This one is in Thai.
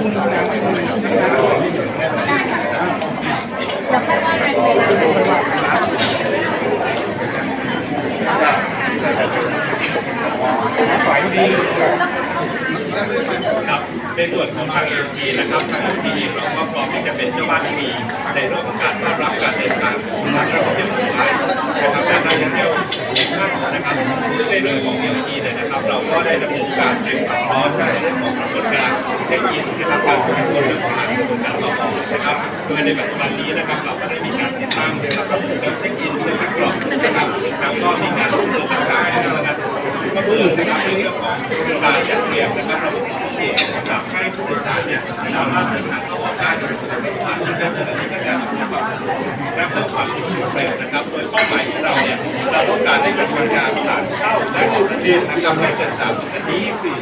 ครับในส่วนของทางเอทีนะครับทางเอทีเราก็พร้อมที่จะเป็นเจ้าบ้านที่ดีในเรื่อง เที่ยวเด็กมนะครับในเรื่องของเนี่ยนะครับเราก็ได้ดำเนินการเช็คความพร้อมในเรื่องของกำหนการเช็คอินเช็ครับการควบคุมเรื่งรคบมการต่อต่นะครับโดยในปัจจุบันนี้นะครับเราก็ได้มีการติดตั้งนะครับก็คืการเช็คอินเช็ครับกรอบนะครับแล้วก็มีการร่วมมือต่างนะครับก็เพื่อนะครับในเรื่องของการจัดเตรียมนะครับระบบของเด็กนะครับให้ผู้โดยสารเนี่ยสามารถเดินทางเข้อได้โดยไม่ต้องผ่านะครับขณะนี้ก็จะทำให้ความและเพิ่มความสะดวกนะครับโดยเป้าหมาย กินการผ่านเข้าและดูประเด็นนะครับไม่เกินสามสินาทีสี่